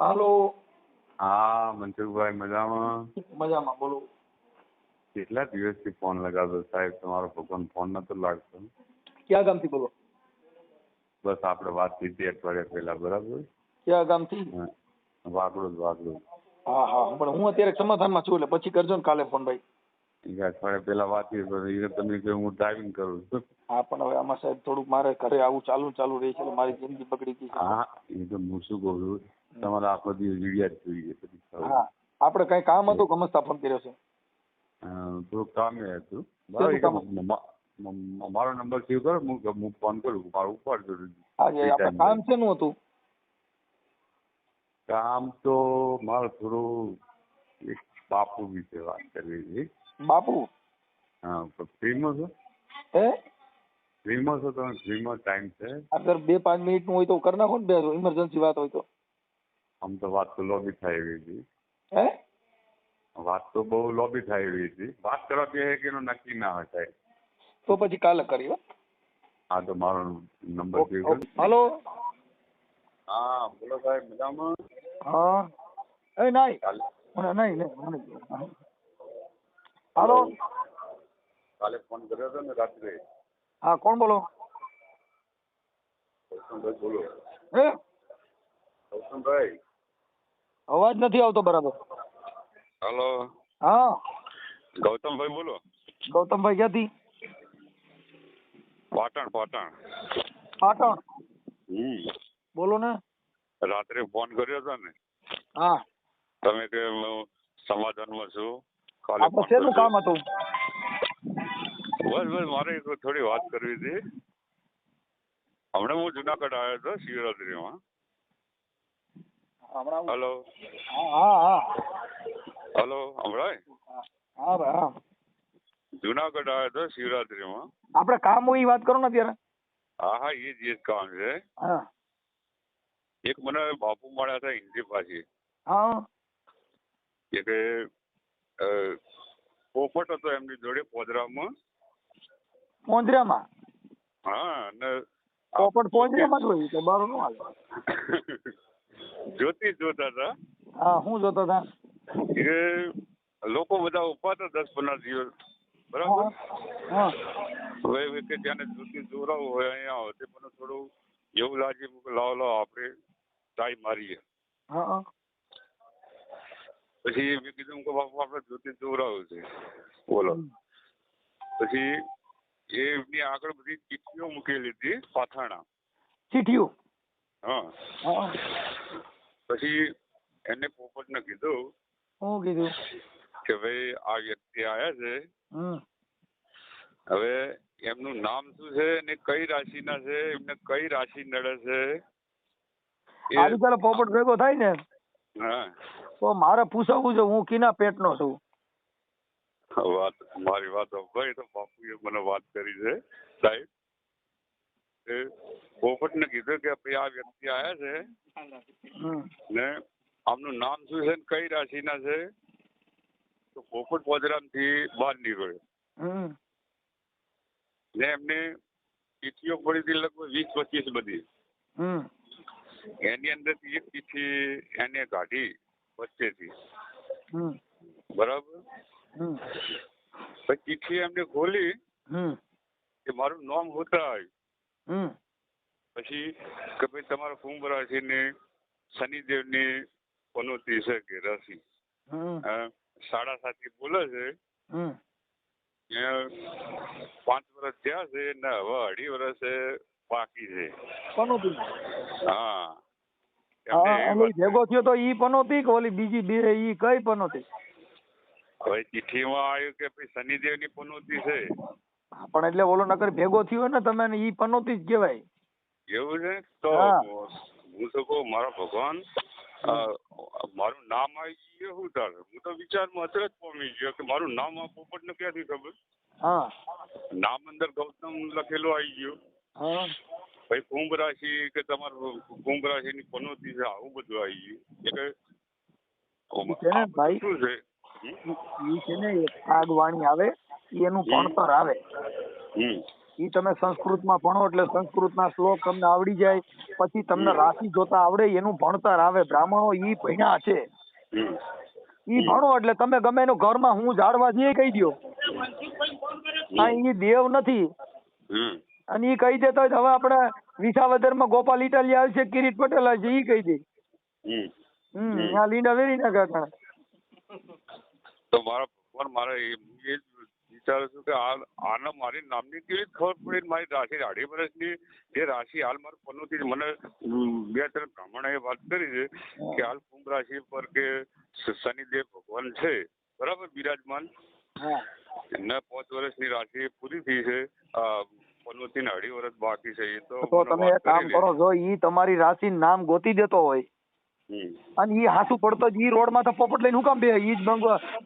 હાલો. હા મનસુખભાઈ મજામાં? મજામાં બોલો. કેટલા દિવસથી ફોન લગાવ્યો સાહેબ? તમારો ભગવાન ફોન નતો લાગતો. ક્યાં ગામથી બોલો? બસ આપણે વાત થઈ હતી અઠવાડિયા પહેલા બરાબર? ક્યાં ગામથી? હા. વાગડો જ વાગડો જ. હા હા પણ હું અત્યારે સમાધાનમાં છું એટલે પછી કરજો ને કાલે ફોન ભાઈ. અઠવાડિયા પહેલા વાત થઈ તમે કહ્યું હું ડ્રાઇવિંગ કરું છું. હા પણ હવે આમાં સાહેબ થોડુંક મારે ઘરે આવું ચાલુ ચાલુ રહે છે મારી જિંદગી બગડી ગઈ હા એ તો હું શું કહું છું તમારે આખો દિવસ વિડિયા જોઈએ પછી હા આપણે કઈ કામ હતું કમ સ્થાપન કર્યો છે થોડુંક કામે હતું. મારો નંબર સેવ કરો હું હું ફોન કરું મારો ઉપાડજો આજે આપણે કામ છે નું હતું? કામ તો મારે થોડું એક બાપુ વિશે વાત કરવી હતી. બાપુ? હા ફિલ્મો છો હે. ફિલ્મો છો તમે ફ્રીમાં ટાઈમ છે. અગર બે પાંચ મિનિટનું હોય તો કરી નાખો ને બે ઇમરજન્સી વાત હોય તો. આમ તો વાત તો લોબી થાય એવી હતી. હે? વાત તો બહુ લોબી થાય એવી હતી. વાત કરવા બે કે એનું નક્કી ના હોય સાહેબ તો પછી કાલે કરી હા. તો મારો નંબર. હાલો. હા બોલો સાહેબ મજામાં? હા. એ નહીં. કાલે. મને નહીં નહીં. હાલો. કાલે ફોન કર્યો હતો ને રાત્રે? હા કોણ બોલો? કૌશનભાઈ બોલો. હે? ગૌતમભાઈ અવાજ નથી આવતો બરાબર. હલો. હા. ગૌતમભાઈ બોલો. ગૌતમભાઈ ક્યાંથી? પાટણ પાટણ. પાટણ? હમ. બોલો ને. રાત્રે ફોન કર્યો હતો ને. હા. તમે કે હું સમાધાનમાં છું. કાલે શેનું કામ હતું? બસ બસ મારે થોડી વાત કરવી હતી. હમણાં હું જુનાગઢ આવ્યો હતો શિવરાત્રીમાં. હમણાં હેલો. હા હા હેલો હમણાં હા ભાઈ હા. જુનાગઢ આવ્યો હતો શિવરાત્રીમાં. આપણે કામ હોય વાત કરો ને અત્યારે. હા હા એ જ એ જ કામ છે. એક મને બાપુ મળ્યા હતા હિન્દી પાછી હા. કે અ, પોપટ હતો એમની જોડે પોદરામાં. પોંજરામાં હા અને પોપટ પોંજરામાં જ હોય તો બાર નો હાલે જ્યોતિષ જોતા હતા? હા હું જોતા હતા. કે લોકો બધા ઊભા હતા દસ પંદર દિવસ. બરાબર? હવે કે જ્યાંને જ્યોતિષ જોરાવું હોય અહીંયા આવે તે મને થોડું એવું લાગે લાવો લાવો આપણે ટ્રાય મારીએ. પછી મેં કીધું કે બાપુ આપણે જ્યોતિષ જોરાવું છે. બોલો. પછી એમની આગળ બધી ચીઠીઓ મૂકેલી હતી પાથાણા. ચીઠિયું હા હા. પછી એને પોપટને કીધું શું કીધું? કે ભાઈ આ વ્યક્તિ આયા છે. હવે એમનું નામ શું છે ને કઈ રાશિના છે? એમને કઈ રાશિ નડે છે? આજે ચાલો પોપટ ભેગો થાય ને હા. તો મારે પૂછવું છે હું કીના પેટનો છું? વાત મારી વાત ભાઈ તો બાપુએ મને વાત કરી છે સાહેબ. પોપટને કીધું કે ભાઈ આ વ્યક્તિ આયા છે ને આમનું નામ શું છે ને કઈ રાશિના છે તો પોપટ પોજરામથી બહાર નીકળ્યો ને એમને ચીઠીઓ પડી હતી લગભગ વીસ પચીસ બધી એની અંદરથી એક ચીઠ્ઠી એને કાઢી વચ્ચેથી થી બરાબર પછી ચીઠ્ઠી એમને ખોલી હમ કે મારું નામ હોતા આવ્યું હમ. પછી કે ભાઈ તમારા કુંભ રસી ની પનોતી છે કે રાશિ. સાડા સાતી બોલે છે પાંચ વર્ષ થયા છે ને હવે અઢી વર્ષ બાકી છે. પનોતી. હા. ભેગો થયો તો ઈ પનોતી કે ઓલી બીજી બે ઈ કઈ પનોતી? હવે ચિઠ્ઠીમાં આવ્યું કે ભાઈ શનિદેવની પનોતી છે. હા, પણ એટલે ઓલો નકર ભેગો થયો ને તમે ને ઈ પનોતી જ કહેવાય. એવું છે તો હા. હું તો કહું મારા ભગવાન અ, મારું નામ આવી ગયું શું તારે હું તો વિચારમાં અચરજ પામી ગયો કે મારું નામ આ પોપટને ક્યાંથી ખબર? હા. નામ અંદર ગૌતમ લખેલું આવી ગયું. હા. ભાઈ કુંભ રાશિ કે તમારું કુંભ રાશિની પનોતી છે આવું બધું આવી ગયું. એટલે છે ને આ બધું ભાઈ? શું છે? હમ? ઈ છે ને એક આગવાણી આવે. એનું ભણતર આવે. એ તમે સંસ્કૃતમાં ભણો એટલે સંસ્કૃતના શ્લોક તમને આવડી જાય. પછી તમને રાશિ જોતા આવડે એનું ભણતર આવે. બ્રાહ્મણો ઈ ભણ્યા છે. ઈ ભણો એટલે તમે ગમે એનું ઘરમાં હું ઝાડવા જઈએ કહી દો હા ઈ દેવ નથી. અને ઈ કહી દેતો હવે આપણે વિસાવદરમાં ગોપાલ ઇટાલિયા આવશે કિરીટ પટેલ આવશે ઈ કહી દે. હમ. આ લીંડા વેરી નાખે. તો મારા ભગવાન મારે એ વિચારું છું કે આ આના મારી નામની કેવી ખબર પડી મારી રાશિ અઢી વર્ષની જે રાશિ હાલ મારું પન્નુંથી મને બે ત્રણ બ્રાહ્મણોએ વાત કરી છે કે હાલ કુંભ રાશિ પર કે શનિદેવ ભગવાન છે બરાબર બિરાજમાન. હા. પાંચ વર્ષની રાશિ પૂરી થઈ છે. પન્નુથી ને અઢી વર્ષ બાકી છે એ તો તમે કામ કરો જો ઈ તમારી રાશિ નામ ગોતી દેતો હોય અને ઈ હાસુ પડતો જ ઈ રોડમાં તો પોપટ લઈને હું કામ બે? ઈ જ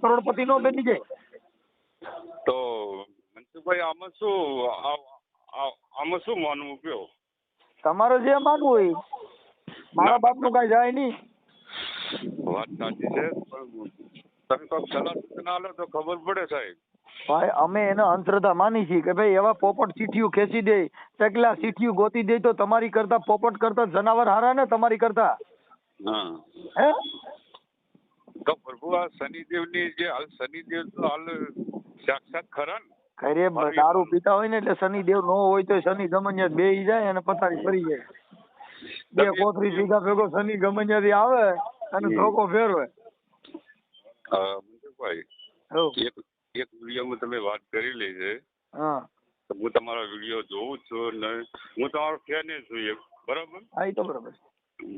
કરોડપતિ નો બની જાય. તો મનસુખભાઈ આમાં શું આમાં શું માનવું કયો? તમારે જે માનવું હોય. મારા બાપનું કઈ જાય નહીં. વાત સાચી છે પણ તમે કોઈ સલાહ સૂચના આલો તો ખબર પડે સાહેબ. ભાઈ અમે એને અંધશ્રદ્ધા માની છીએ કે ભાઈ એવા પોપટ ચીઠીઓ ખેંચી દે તેટલા ચીઠિયું ગોતી દે તો તમારી કરતા પોપટ કરતા જનાવર હારા ને તમારી કરતા? હા. હે? તો પ્રભુ આ શનિદેવની જે હાલ શનિદેવ તો હાલ સાક્ષાત ખરા ને. ઘરે દારૂ પીતા હોય ને એટલે શનિદેવ નો હોય તો શનિ ગમનિયા બે જાય અને પથારી ફરી જાય. બે કોથરી સીધા ભેગો શનિ ગમનિયા થી આવે અને ધોકો ફેરવે. એક એક વિડીયોમાં તમે વાત કરેલી છે. હા. તો હું તમારો વીડિયો જોઉં છું ને હું તમારો ફેન છું એક બરાબર? હા એ તો બરાબર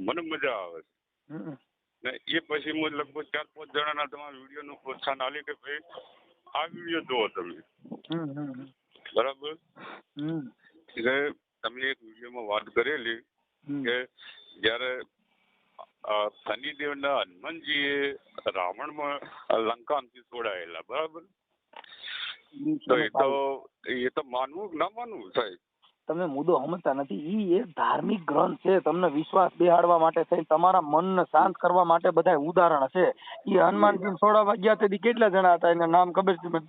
મને મજા આવે છે. ને એ પછી હું લગભગ ચાર પાંચ જણાના તમારા વિડીયોનું પ્રોત્સાહન આલી કે ભાઈ આ વીડિયો જુઓ તમે. બરાબર? એટલે તમે એક વિડીયોમાં વાત કરેલી. કે જ્યારે શનિદેવના હનુમાનજીએ રાવણમાં લંકામાંથી છોડાયેલા બરાબર? તો એ તો એ તો માનવું કે ના માનવું સાહેબ? તમે મુદ્દો સમજતા નથી. એ એક ધાર્મિક ગ્રંથ છે. તમને વિશ્વાસ બેહાડવા માટે થઈ તમારા મનને શાંત કરવા માટે બધા ઉદાહરણ છે. એ હનુમાનજી સોળા ગયા તેથી કેટલા જણા હતા? એના નામ ખબર છે મને?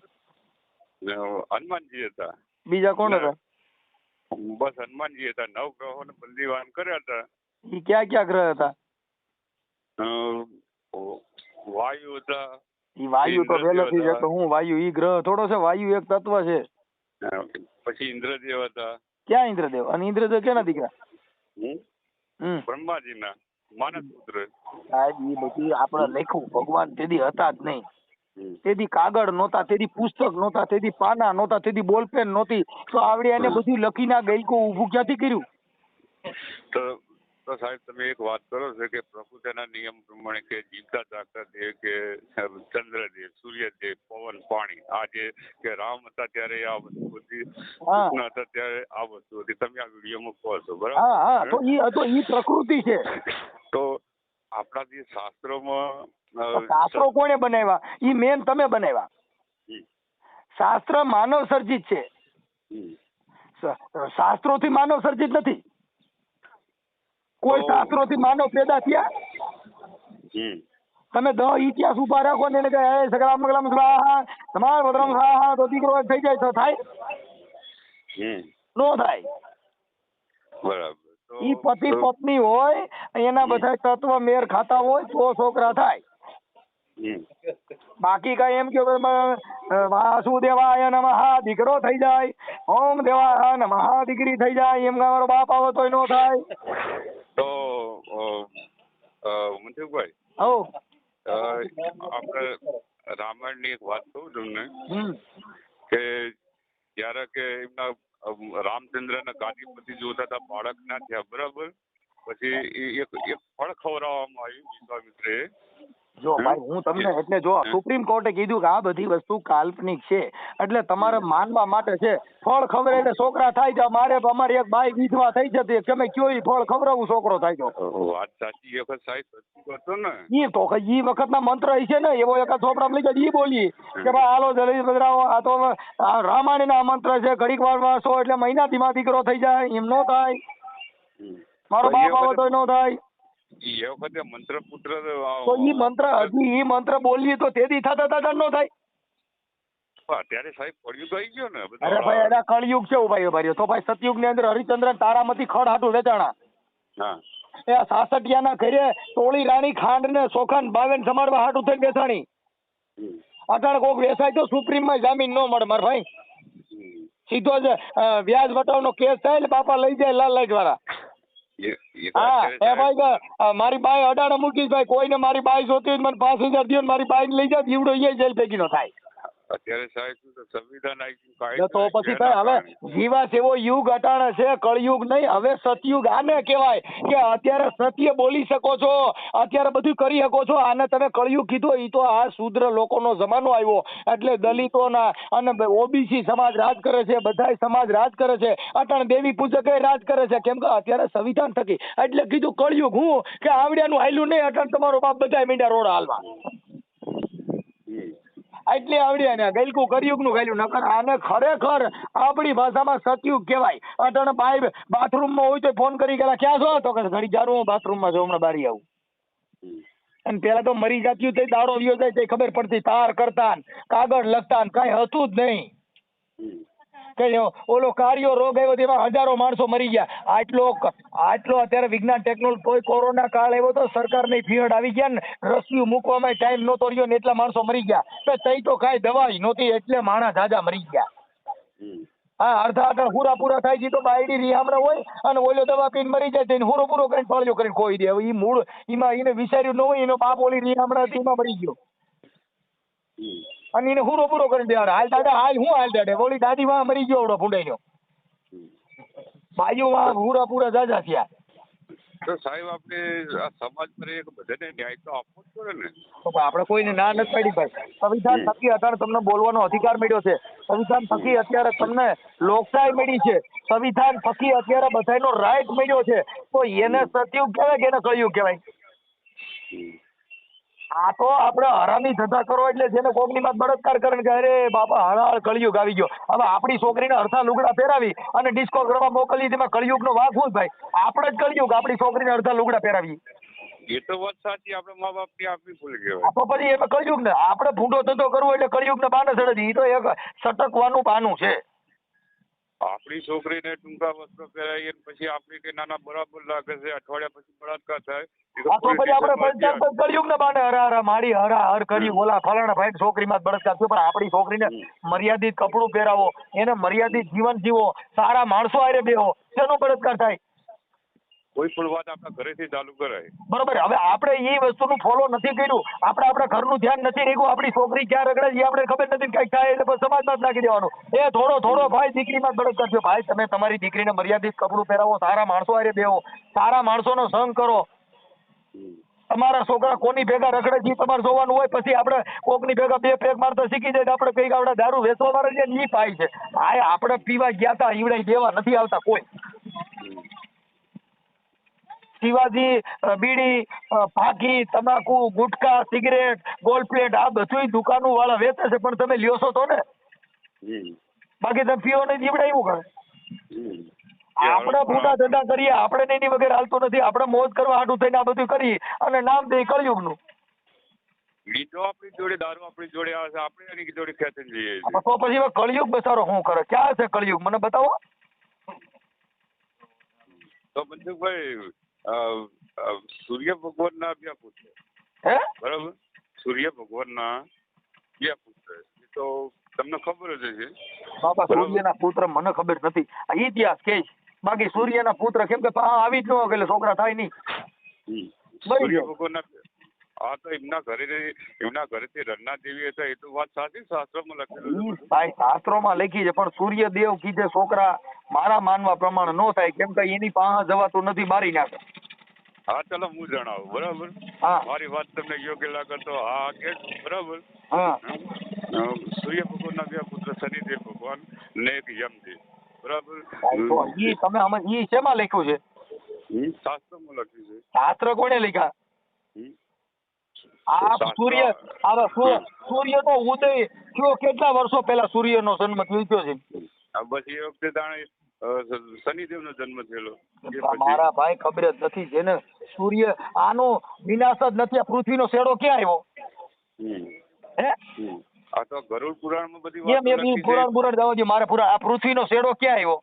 હનુમાનજી હતા. બીજા કોણ હતા? બસ હનુમાનજી હતા. નવ ગ્રહોને બંદીવાન કર્યા હતા. એ ક્યાં ક્યાં ગ્રહ હતા? વાયુ હતા. ઈ વાયુ તો પહેલેથી જ હતો. હું વાયુ ઈ ગ્રહ થોડો છે વાયુ એક તત્વ છે. પછી ઇન્દ્રદેવ હતા. ક્યાં ઇન્દ્રદેવ? અને ઇન્દ્રદેવ કેના દીકરા? હમ? હમ. બ્રહ્માજીના માનસ પુત્ર સાહેબ એ બધી આપણે લખ્યું. ભગવાન તેદી હતા જ નહીં. તેદી કાગળ નહોતા તેદી પુસ્તક નહોતા તેથી પાના નહોતા તેથી બોલપેન નહોતી. તો આવડે એને બધું લખીને આ ગઈકો ઊભું ક્યાંથી કર્યું? તો તો સાહેબ તમે એક વાત કરો છો કે પ્રકૃતિના નિયમ પ્રમાણે કે જીવતા જાગતા દેવ કે ચંદ્રદેવ સૂર્યદેવ પવન પાણી આ જે કે રામ હતા ત્યારે આ વસ્તુ હતી કૃષ્ણ હતા ત્યારે આ વસ્તુ હતી. તમે આ વિડીયોમાં કહો છો તો બરાબર ઈ તો ઈ પ્રકૃતિ છે. તો આપણા જે શાસ્ત્રોમાં શાસ્ત્રો કોણે બનાવ્યા? ઈ મેન તમે બનાવ્યા. શાસ્ત્ર માનવ સર્જિત છે. શાસ્ત્રો થી શાસ્ત્રોથી માનવ સર્જિત નથી. કોઈ તો- શાસ્ત્રોથી માનવ પેદા થયા? તમે દહ ઇતિહાસ ઊભા રાખો ને એને કહે "હે સકરામ મંગલમ સ્વાહા તમારા ભદ્રમ સ્વાહા તો દીકરો થઈ જાય તો થાય? નો થાય. બરાબર. ઈ પતિ પત્ની હોય એના બધા તત્વ મેર ખાતા હોય તો છોકરા થાય. બાકી કઈ એમ કે વાસુદેવાય નમઃ દીકરો થઈ જાય. ઓમ દેવાય નમઃ દીકરી થઈ જાય એમ મારો બાપ આવે તોય નો થાય. તો મનસુખભાઈ ઓ. આપણે રામાયણની એક વાત કહું તમને કે જ્યારે કે એમના અમ, રામચંદ્રના ગાદીપતિ જોતા હતા બાળક ના થયા બરાબર? પછી એક એક ફળ ખવડાવવામાં આવ્યું વિશ્વામિત્રે જો ભાઈ હું તમને એટલે જો સુપ્રીમ કોર્ટે કીધું કે આ બધી વસ્તુ કાલ્પનિક છે એટલે તમારે માનવા માટે છે ફળ ખબર એટલે છોકરા થાય છે મારે અમારી એક બાઈ વિધવા થઈ જતી તમે કયો ઈ ફળ ખવડાવું છોકરો થાય તો? વાત સાચી વખત સાહેબ હતો ને. ઈ તો કે ઈ વખતના મંત્ર છે ને એવો એક છોકરા લઈ જાય ઈ બોલી કે ભાઈ હાલો જલ્દી બદરાવો આ તો રામાયણના મંત્ર છે ઘડીક વાર વાસો એટલે મહિનાથી માં દીકરો થઈ જાય એમ નો થાય. મારો બાપ આવે તો નો થાય. એ વખતે મંત્ર પુત્ર તો ઈ મંત્ર હજી ઈ મંત્ર બોલીએ તો તેદી થતા થતા નો થાય. અત્યારે સાહેબ કળિયુગ આવી ગયો ને અરે ભાઈ એના કળિયુગ છે ભાઈ ભાઈ તો ભાઈ સતયુગની અંદર હરિચંદ્ર તારામતી ખડ હાટું વેચાણા. હા. એ સાસઠિયાના ઘરે ટોળી રાણી ખાંડ ને સોખાન બાવેન સમારવા હાટું થઈને બેસાણી. અટાણ કોક વેસાય તો સુપ્રીમમાં જામીન ન મળે મારા ભાઈ. સીધો જ વ્યાજ વટાવનો કેસ થાય એટલે બાપા લઈ જાય લાલ લાઈટ વાળા હા એ ભાઈ મારી બાઈ અડાણે મૂકી ભાઈ કોઈને મારી બાઈ જોતી હોય મને પાંચ હજાર દો મારી બાઈ લઈ જાય જીવડો એ જેલ ભેગી નો થાય. અત્યારે સાહેબ સંવિધાન આવી તો પછી આવી હવે જીવા જેવો યુગ અટાણે છે કળયુગ નહીં હવે સતયુગ આને કહેવાય કે અત્યારે સત્ય બોલી શકો છો અત્યારે બધું કરી શકો છો આને તમે કળયુગ કીધો એ તો આ શુદ્ર લોકોનો જમાનો આવ્યો એટલે દલિતોના અને ઓબીસી સમાજ રાજ કરે છે બધાય સમાજ રાજ કરે છે અટાણે દેવી પૂજકે રાજ કરે છે કેમ કે અત્યારે સંવિધાન થકી એટલે કીધું કળયુગ હું કે આવડ્યાનું હાલ્યું નહીં અટાણે તમારો બાપ બધાય મીંડા રોડ હાલવા. એટલે આવડ્યા ને ગલકું કર્યુગનું ગાલ્યું નકર આને ખરેખર આપણી ભાષામાં સતયુગ કહેવાય. અટણ ભાઈ બાથરૂમમાં હોય તો ફોન કરી ગયેલા, ક્યાં છો? તો કે ઘડી જારું હું બાથરૂમમાં છું, હમણાં બારી આવું. અને પેલા તો મરી જાત્યું તે દાડો વિયો જાય તે ખબર પડતી, તાર કરતા કાગળ લખતા કઈ હતું જ નહીં. કે ઓલો કાર્યો રોગ આવ્યો તેમાં હજારો માણસો મરી ગયા. આટલો આટલો અત્યારે વિજ્ઞાન ટેકનોલોજી કોઈ કોરોના કાળ આવ્યો તો સરકારની ફીહડ આવી ગયા ને રસીઓ મૂકવામાં ટાઈમ નહોતો રહ્યો ને એટલા માણસો મરી ગયા. તો તઈ તો કાંઈ દવાઈ નહોતી એટલે માણસ જાજા મરી ગયા. હા અડધા અડધા પૂરા પૂરા થાય છે તો બાયડી રિહામણા હોય અને ઓલો દવા પીને મરી જાય તેને હુરો પૂરો કરીને ફળિયો કરીને ખોઈ દે. હવે એ મૂળ એમાં એને વિચાર્યું ન હોય એનો બાપ ઓલી રિહામણા હતી એમાં મરી ગયો. અને એને હુરો પૂરો કરીને દેવાનો હાલ દાદા હાલ હું હાલ દાડે? ઓલી દાદી માં મરી ગયો ઓલો ભૂંડાઈ હમ. બાજુમાં હુરા પૂરા જાજા થયા. તો સાહેબ આપણે આ સમાજ પર એક બધાને ન્યાય તો આપવો જ પડે ને. તો આપણે કોઈને ના નથી પાડી ભાઈ. સંવિધાન થકી અત્યારે તમને બોલવાનો અધિકાર મળ્યો છે. સંવિધાન થકી અત્યારે તમને લોકશાહી મળી છે. સંવિધાન થકી અત્યારે બધાનો રાઈટ મળ્યો છે. તો એને સતયુગ કહેવાય કે એને કળયુગ કહેવાય. આ તો આપણે હરામી ધંધા કરો એટલે જેને કોકની માં બળત્કાર કરે કે અરે બાપા હળાળ કળિયુગ આવી ગયો. હવે આપણી છોકરીને અડધા લુગડા પહેરાવી અને ડિસ્કો કરવા મોકલી તેમાં કળિયુગનો વાંક હોય ભાઈ. આપણે જ કળિયુગ આપણી છોકરીને અડધા લુગડા પહેરાવી એ તો વાત સાચી આપણે મા બાપની આપવી ભૂલ આ કહેવાય તો પછી એમાં કળિયુગ ને આપણે ભૂંડો ધંધો કરવો એટલે કળિયુગ ને બાને સડે એ તો એક સટકવાનું પાનું છે. આપણી છોકરીને ટૂંકા વસ્ત્રો પહેરાવીએ પછી આપણી કે નાના બરાબર લાગે છે અઠવાડિયા પછી બળાત્કાર થાય આ તો પછી આપણે પંચાયત કળિયુગ ને બાને હરા હરા મારી હરા હર કર્યું ઓલા ફલાણા ભાઈ છોકરીમાં બળાત્કાર થયો પણ આપણી છોકરીને મર્યાદિત કપડું પહેરાવો એને મર્યાદિત જીવન જીવો સારા માણસો આરે બેહો શેનો બળાત્કાર થાય? કોઈ પણ વાત આપણા ઘરેથી ચાલુ કરાય. બરોબર હવે આપણે એ વસ્તુનું ફોલો નથી કર્યું. આપણે આપણા ઘરનું ધ્યાન નથી રાખ્યું. આપણી છોકરી ક્યાં રગડે છે એ આપણે ખબર નથી કઈ થાય એટલે સમાજમાં જ નાખી દેવાનું. એ થોડો થોડો ભાઈ દીકરીમાં ગળત કરજો. ભાઈ તમે તમારી દીકરીને મર્યાદિત કપડું પહેરાવો સારા માણસો આરે બેહો. સારા માણસોનો સંગ કરો. તમારા છોકરા કોની ભેગા રખડે છે તમારે જોવાનું હોય પછી આપણે કોકની ભેગા બે પેગ મારતા શીખી જાય આપણે કઈ આપણે દારૂ વેચવા વાળા છે ને પાય છે. આ આપણે પીવા ગયા તા ઈવડાઈ દેવા નથી આવતા કોઈ. શિવાજી બીડી ફાકી તમાકુ ગુટકા સિગરેટ ગોલ્ડ પ્લેટ આ બધું દુકાનો વાળા વેચે છે પણ તમે લ્યો છો તો ને. બાકી તમે પીઓ નહીં જીવડા એવું કરે આપણે ભૂંડા ધંધા કરીએ આપણે એની વગર હાલતું નથી. આપણે મોજ કરવા હાટું થઈને આ બધું કરી અને નામ દે કળયુગનું. બીજો આપણી જોડે દારૂ આપણી જોડે આવે છે આપણે એની જોડે ખેંચી જઈએ તો પછી કળિયુગ બસારો શું કરે? ક્યાં છે કળયુગ? મને બતાવો. તો મનસુખભાઈ સૂર્ય ભગવાનના બે પુત્ર. હે? બરાબર? સૂર્ય ભગવાનના બે પુત્ર. એ તો તમને ખબર જ છે બાપા બરાબર. સૂર્યના પુત્ર મને ખબર નથી. આ ઇતિહાસ કે. બાકી સૂર્યના પુત્ર કેમ કે આવી જ ન હોય એટલે છોકરા થાય નહીં. સૂર્ય ભગવાનના આ તો એમના ઘરે એમના ઘરેથી રન્ના દેવી હતા એ તો વાત સાચી શાસ્ત્રમાં લખેલું. ભાઈ શાસ્ત્રોમાં લખી છે પણ સૂર્યદેવ કીધે છોકરા મારા માનવા પ્રમાણે નો થાય કેમ કે એની પાસે જવાતું નથી મારી નાખે. હા ચાલો હું જણાવું બરાબર? હા. મારી વાત તમને યોગ્ય લાગે તો હા કે બરાબર? હા. સૂર્ય ભગવાનના બે પુત્ર શનિદેવ ભગવાન ને એક યમદેવ બરાબર? ઈ તમે અમે ઈ શેમાં લખ્યું છે? શાસ્ત્રમાં લખ્યું છે. શાસ્ત્ર કોણે લખ્યા. આ સૂર્ય હવે સૂર્ય સૂર્યનો ઉદય થયો કેટલા વર્ષો પહેલા સૂર્યનો જન્મ થયો છે? બસ એ વખતે તાણે અ, શનિદેવનો જન્મ થયેલો. મારા ભાઈ ખબર જ નથી જેને સૂર્ય આનો વિનાશ જ નથી આ પૃથ્વીનો શેડો ક્યાં આવ્યો? હે? આ તો ગરુડ પુરાણમાં બધી એમ એમ પુરાણ પુરાણ દ્યો મારે પુરાણ આ પૃથ્વીનો શેડો ક્યાં આવ્યો?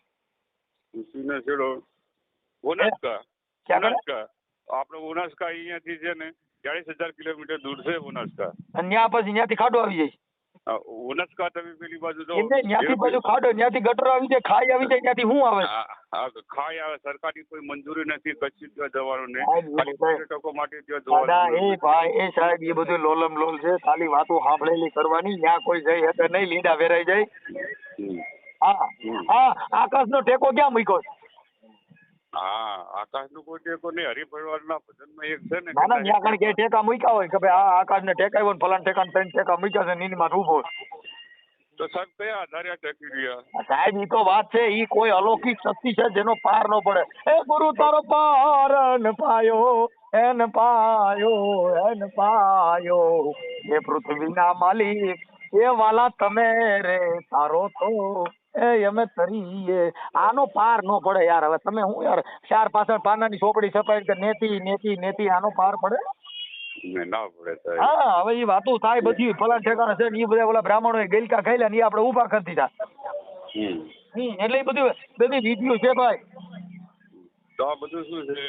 પૃથ્વી નો ઓનાસ્કા? ઓનાસ્કા. આપણે ઓનાસ્કા અહીંયાથી છે ને ચાળીસ હજાર કિલોમીટર દૂર છે ઓનાસ્કા અને ત્યાં પછી ત્યાંથી ખાડો આવી જાય. આ તમે પેલી બાજુ જો ત્યાંથી બાજુ ખાડો ત્યાંથી ગટરો આવી જાય ખાઈ આવી જાય ત્યાંથી શું આવે? ખાઈ આવે સરકારની કોઈ મંજૂરી નથી કચ્છી ત્યાં જવાનું ને પર્યટકો માટે ત્યાં જવાનું એ ભાઈ એ સાહેબ એ બધું લોલમ લોલ છે ખાલી વાતો સાંભળેલી કરવાની ત્યાં કોઈ જઈ શકે નહીં લીંડા વેરાઈ જાય. હા હા હા આકાશનો ટેકો ક્યાં મૂક્યો? છે? હા આકાશનું કોઈ ટેકો નહીં હરિભરવાડના ભજનમાં એક છે ને ના ના ત્યાં કણ કે ટેકા મૂક્યા હોય કે ભાઈ આ આકાશને ટેકાવ્યો ને ફલાણ ટેકા ત્રણ ટેકા મૂક્યા છે નીનમાં ઊભો છે. તો સાહેબ કયા આધારે આ રહ્યા સાહેબ ઈ તો વાત છે ઈ કોઈ અલૌકિક શક્તિ છે જેનો પાર ન પડે. એ ગુરુ તારો પાર ન પાયો એન પાયો એન પાયો. એ પૃથ્વીના માલિક એ વાલા તમે રે તારો તો એ અમે તરીએ આનો પાર ન પડે યાર હવે. તમે હું યાર ચાર પાછળ પાનાની ચોપડી છપાઈ કે નેતી નેતી નેતી આનો પાર પડે? ના પડે હા હવે એ વાતો થાય બધી. ફલાણ ઠેકાણા છે ને એ બધા ઓલા બ્રાહ્મણો ગેલકા ખાઈ ને એ આપણે ઊભા કરી દીધા. એટલે એ બધું બધી વિધિઓ છે ભાઈ. તો બધું શું છે?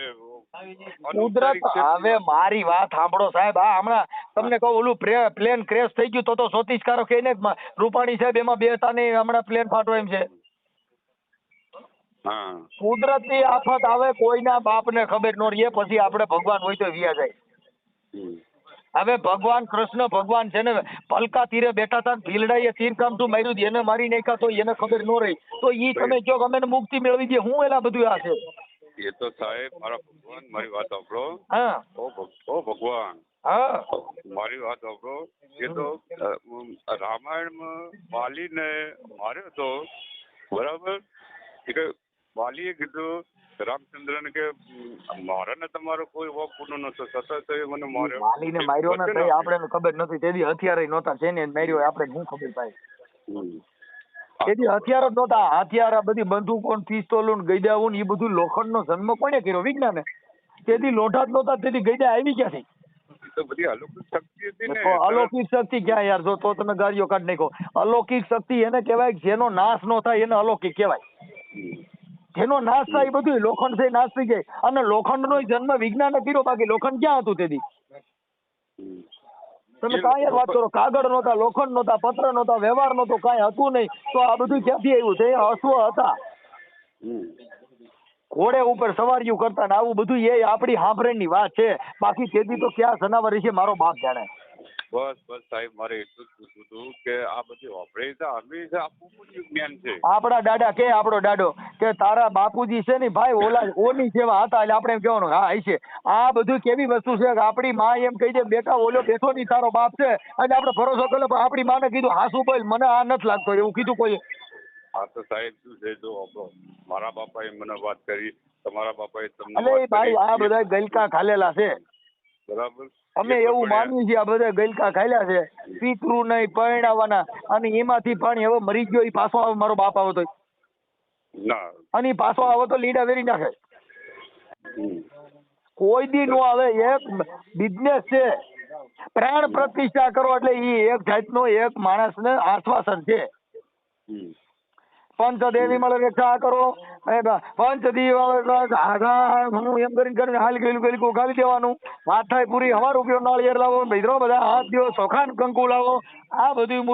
કુદરત હવે મારી વાત સાંભળો સાહેબ. આ હમણાં તમને કહું ઓલું પ્લેન ક્રેશ થઈ ગયું તો તો જ્યોતિષકારો કહીને જ મ- રૂપાણી સાહેબ એમાં બેતા નહીં હમણાં પ્લેન ફાટો એમ છે. કુદરતી આફત આવે કોઈના બાપને ખબર ન રહે પછી આપણે ભગવાન હોય તો વિયા જાય. હવે ભગવાન કૃષ્ણ ભગવાન છે ને પલકા તીરે બેઠા હતા ભીલડા ભીલડાએ તીર કામઠું માર્યું હતું, એને મારી નાખ્યા તો એને ખબર ન રહી. તો ઈ તમે કયો કે અમે મુક્તિ મેળવી દે હું એલા બધું આ છે? એ તો સાહેબ મારા ભગવાન મારી વાત સાંભળો. હા. ઓ ભગવાન. હા. મારી વાત સાંભળો. એ તો રામાયણમાં વાલીને માર્યો તો બરાબર? એ કે વાલીએ કીધું રામચંદ્રને કે ઉમ, મારે ને તમારો કોઈ વાક પૂરો નતો સતત એ મને માર્યો. વાલીને માર્યો ને આપણે ખબર નથી તેથી હથિયાર નહોતા છે ને માર્યો આપણે શું ખબર હમ. તેથી હથિયારો જ નહોતા. હથિયાર આ બધી બંદૂકો પિસ્તોલો ને ગઈડાઓ ને એ બધું લોખંડનો જન્મ કોને કર્યો? વિજ્ઞાને. તેથી લોઢા જ નહોતા તેથી ગઈડા આવી ક્યાંથી? અલૌકિક શક્તિ ને. ક્યાં યાર? જો તો તમે ગાડીઓ કાઢ નાખો. અલૌકિક શક્તિ એને કહેવાય જેનો નાશ નો થાય એને અલૌકિક કહેવાય. જેનો નાશ થાય એ બધું લોખંડ થઈ નાશ થઈ જાય. અને લોખંડનો જન્મ વિજ્ઞાને કર્યો. બાકી લોખંડ ક્યાં હતું તેથી. તમે કાંઈ વાત કરો. કાગળ નહોતા લોખંડ નહોતા પત્ર નહોતા વ્યવહાર નહોતો કાંઈ હતું નહીં. તો આ બધું ક્યાંથી આવ્યું? છે અશ્વ હતા. ઘોડે ઉપર સવારીઓ કરતા ને આવું બધું એ આપણી સાંભળેની વાત છે. બાકી તેથી તો ક્યાં જનાવર છે મારો બાપ જાણે. બસ બસ સાહેબ મારે એટલું જ પૂછવું હતું કે આ બધી છે હંમેશા આ પૂરું જ્ઞાન છે. આપણા દાદા કે આપણો દાડો કે તારા બાપુજી છે ને ભાઈ ઓલા ઓની જેવા હતા એટલે આપણે એમ કહેવાનું હા હશે આ બધું કેવી વસ્તુ છે કે આપણી માં એમ કહી દે બેટા ઓલો બેઠો નહીં તારો બાપ છે. અને આપણે ભરોસો કર્યો પણ આપણી માને કીધું હાસુ બોલ મને આ નથી લાગતો એવું કીધું કોઈ. હા તો સાહેબ શું છે? જો મારા બાપાએ મને વાત કરી તમારા બાપાએ તમને ભાઈ. આ બધા ગલકા ખાલેલા છે. બરાબર. અમે એવું માનીએ છીએ આ બધા ગલકા ખાયલા છે. પિતૃ નહીં પરણાવવાના અને એમાંથી પણ એવો મરી ગયો એ પાછો આવે મારો બાપ આવે તો. ના. અને પાછો આવે તો લીડા વેરી નાખે. કોઈ દી નો આવે એક બિઝનેસ છે. પ્રાણ પ્રતિષ્ઠા કરો એટલે ઈ એક જાતનો એક માણસને આશ્વાસન છે. હમ. પંચદેવી મળે રક્ષા કરો પંચ હું એમ કરીને કરીને હાલી ગયેલું ગયેલું ઉગાવી દેવાનું વાત થાય પૂરી હવાર ઉપયોગ નાળિયેર લાવો ભૈદ્રો બધા હાથ દો સોખાન કંકુ લાવો આ બધું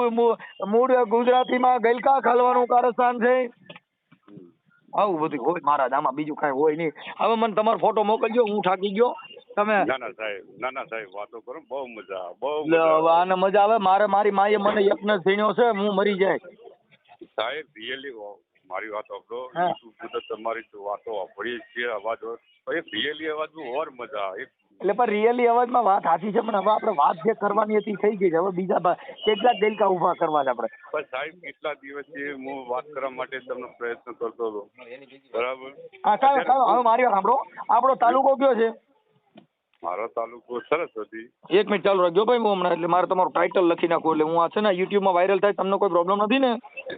મૂળ ગુજરાતીમાં ગલકા ખાલવાનું કારસ્થાન છે. આવું બધું હોય મારા આમાં બીજું કાંઈ હોય નહીં હવે મને તમારો ફોટો મોકલજો હું થાકી ગયો તમે ના ના સાહેબ ના ના સાહેબ વાતો કરો બહુ મજા આવે, બહુ. આને મજા આવે મારે મારી માએ મને યજ્ઞ છીણ્યો છે હું મરી જાય સાહેબ રિયલી મારી વાત આપડો તો તમારી વાતો સાંભળીએ છીએ અવાજો એ રિયલી અવાજમાં ઓર મજા આવે. એટલે પણ રિયલી અવાજમાં વાત સાચી છે પણ હવે આપણે વાત જે કરવાની હતી થઈ ગઈ છે. હવે બીજા કેટલા કેટલાક ઊભા કરવા છે આપણે. પણ સાહેબ કેટલા દિવસથી હું વાત કરવા માટે તમને પ્રયત્ન કરતો હતો. બરાબર? હા ચાલો ચાલો હવે મારી વાત સાંભળો. આપણો તાલુકો કયો છે? મારો તાલુકો સરસ્વતી એક મિનિટ ચાલુ રાખજો ભાઈ હું હમણાં એટલે મારે તમારું ટાઇટલ લખી નાખું એટલે હું આ છે ને યુટ્યુબમાં વાયરલ થાય તમને કોઈ પ્રોબ્લેમ નથી ને?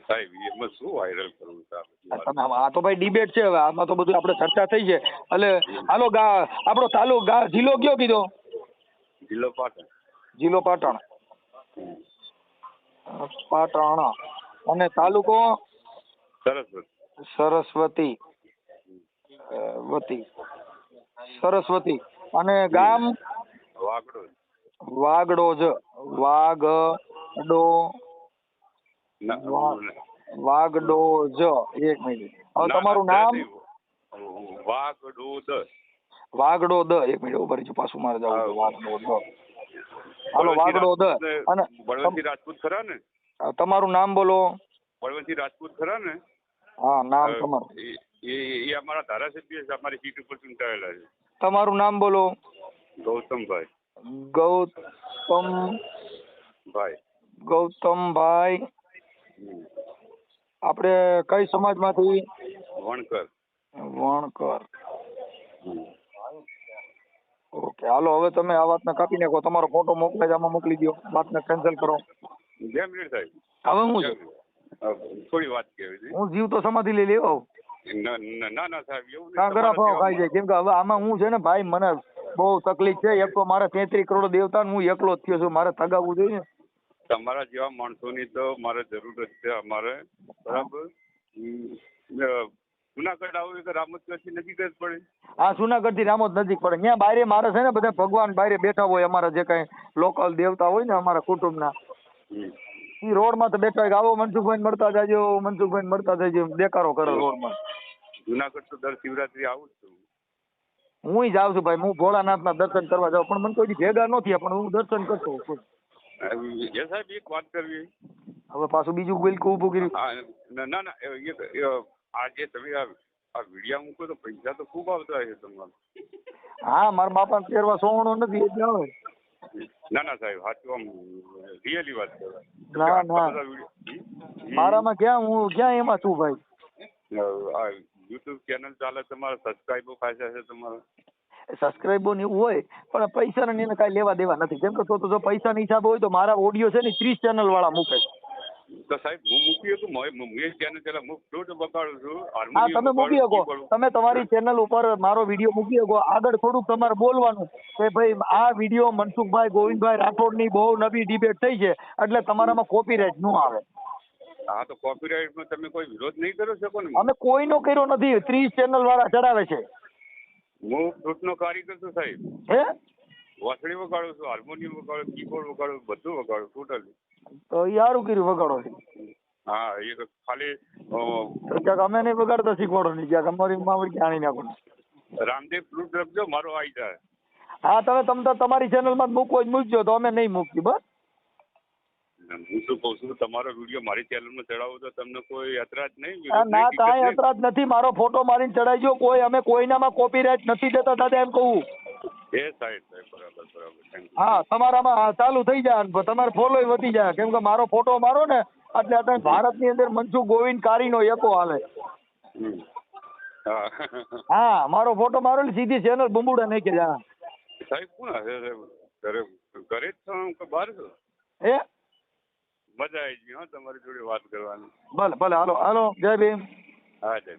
સાહેબ એમાં શું વાયરલ કરવું? તમે આ તો ભાઈ ડિબેટ છે હવે આમાં તો બધું આપણે ચર્ચા થઈ છે. એટલે હાલો ગા આપણો તાલુ ગા જિલ્લો કયો કીધો? જિલ્લો પાટણ. જિલ્લો પાટણ. પાટણ. અને તાલુકો? સરસ્વતી. સરસ્વતી. વતી. સરસ્વતી. અને ગામ? વાગડો વાગડોજ. વાગડો. વાગડોજ. એક મિનિટ. હવે તમારું નામ. વાગડોદ. વાગડોદ. એક મિનિટ ઊભા રહેજો પાછું મારે જવું. વાગડોદ. હાલો વાગડોદ. રાજપૂત અને ને- રાજપૂત ખરા ને? તમારું નામ બોલો. બળવંતજી રાજપૂત ખરા ને? હા નામ તમારું. એ એ- એ અમારા ધારાસભ્ય છે અમારી સીટ ઉપર ચૂંટાયેલા છે. તમારું નામ બોલો. ગૌતમભાઈ. ગૌતમ ભાઈ ગૌતમભાઈ. આપણે કઈ સમાજમાંથી? વણકર. વણકર. ઓકે હાલો હવે તમે આ વાતને કાપી નાખો. તમારો ફોટો મોકલે આમાં મોકલી દો વાતને કેન્સલ કરો. બે મિનિટ સાહેબ હવે હું થોડી વાત કહેવી હું જીવ તો સમાધિ લઈ લેવો ના ના- ના ના સાહેબ એવું તમારા ફાવ ખાઈ જાય. કેમ કે હવે આમાં હું છે ને ભાઈ મને બહુ તકલીફ છે. એક તો મારે તેત્રીસ કરોડ દેવતા હું એકલો જ થયો છું. મારે તગાવવું જોઈએ. તમારા જેવા માણસોની તો મારે જરૂર જ છે અમારે. બરાબર? જુનાગઢ આવું કે રામોદથી નજીક જ પડે. આ જુનાગઢથી રામોદ નજીક પડે. ત્યાં બારે મારે છે ને બધા ભગવાન બારે બેઠા હોય અમારા જે કઈ લોકલ દેવતા હોય ને અમારા કુટુંબના. હમ. ઈ રોડમાં તો બેઠો હોય કે આવો મનસુખભાઈ મળતા જાજો મનસુખભાઈ મળતા જાજો દેકારો કરે. રોડમાં જુનાગઢ તો દર શિવરાત્રી આવું જ છું. હું જાઉં છું ભાઈ હું ભોળાનાથ ના દર્શન કરવા જાઉં પણ મને કોઈ ભેગા ન થયા પણ હું દર્શન કરતો છું. સાહેબ એક વાત કરવી. હવે પાછું બીજું બિલકુલ ઊભું કર્યું? ના ના એ- આ જે તમે આ વિડિયા વિડીયા મૂકો તો પૈસા તો ખૂબ આવતા હશે તમારા. હા મારા બાપા પહેરવા સોવણો નથી એટલે આવે. ના ના સાહેબ સાચું આમ રિયલી વાત ના, ના. મારામાં ક્યાં હું ક્યાં એમાં છું ભાઈ? યુટ્યુબ ચેનલ ચાલે તમારા સબસ્ક્રાઈબો ખાસા છે તમારા. સબસ્ક્રાઇબો ને એવું હોય પણ પૈસા ને એને કાંઈ લેવા દેવા નથી. કેમ કે તો જો પૈસા ની હિસાબ હોય તો મારા ઓડિયો છે ને ત્રીસ ચેનલ વાળા મૂકે છે. તો સાહેબ હું મૂકી હતું હું હું ચેનલ પેલા હું ફ્લૂટ બગાડું છું? હા તમે મૂકી શકો. તમે તમારી ચેનલ ઉપર મારો વીડિયો મૂકી શકો. આગળ થોડુંક તમારે બોલવાનું કે ભાઈ આ વીડિયો મનસુખભાઈ ગોવિંદભાઈ રાઠોડની બહુ નવી ડિબેટ થઈ છે એટલે તમારામાં કોપીરાઇટ ન આવે. હા તો કોપીરાઇટમાં તમે કોઈ વિરોધ નહીં કરી શકો ને? અમે કોઈનો કર્યો નથી. ત્રીસ ચેનલ વાળા ચડાવે છે. હું ફ્લૂટનો કારીગર છું સાહેબ. હે? વાસણી વગાડું છું હાર્મોનિયમ વગાડું કીબોર્ડ વગાડું બધું વગાડું ટોટલી તો ઈ સારું કર્યું વગાડો હા એ તો ખાલી ક્યાંક અમે નહીં વગાડતા શીખવાડો નહીં ક્યાંક અમારી મામડી ક્યાં આણી નાખો રામદેવ ફ્રૂટ રખજો મારો આવી જાય. હા તમે તમ તાર તમારી ચેનલમાં જ મૂકવો જ મૂકજો તો અમે નહીં મૂકીએ બસ. હું શું કહું છું તમારો વીડિયો મારી ચેનલમાં ચડાવો તો તમને કોઈ એતરાજ નહીં આ ના કાંઈ યાત્રા જ નથી મારો ફોટો મારીને ચડાવજો કોઈ અમે કોઈનામાં કોપીરાઇટ નથી દેતા દાદા એમ કહું. નહીં. એ સાહેબ સાહેબ બરાબર બરાબર. હા તમારામાં ચાલુ થઈ જાય અને તમારે ફોલો વધી જાય. કેમ કે મારો ફોટો મારો ને એટલે અત્યારે ભારતની અંદર મનસુખ ગોવિંદ કારીનો એકો હાલે. હા. મારો ફોટો મારો એટલે સીધી ચેનલ બુંબુડા નાખી હા. સાહેબ કોણ હશે સાહેબ? ઘરે ઘરે જ છો કે બહાર છો? એ મજા આવી ગઈ હો તમારી જોડે વાત કરવાની. ભલે ભલે હાલો હાલો જય ભીમ. હા જય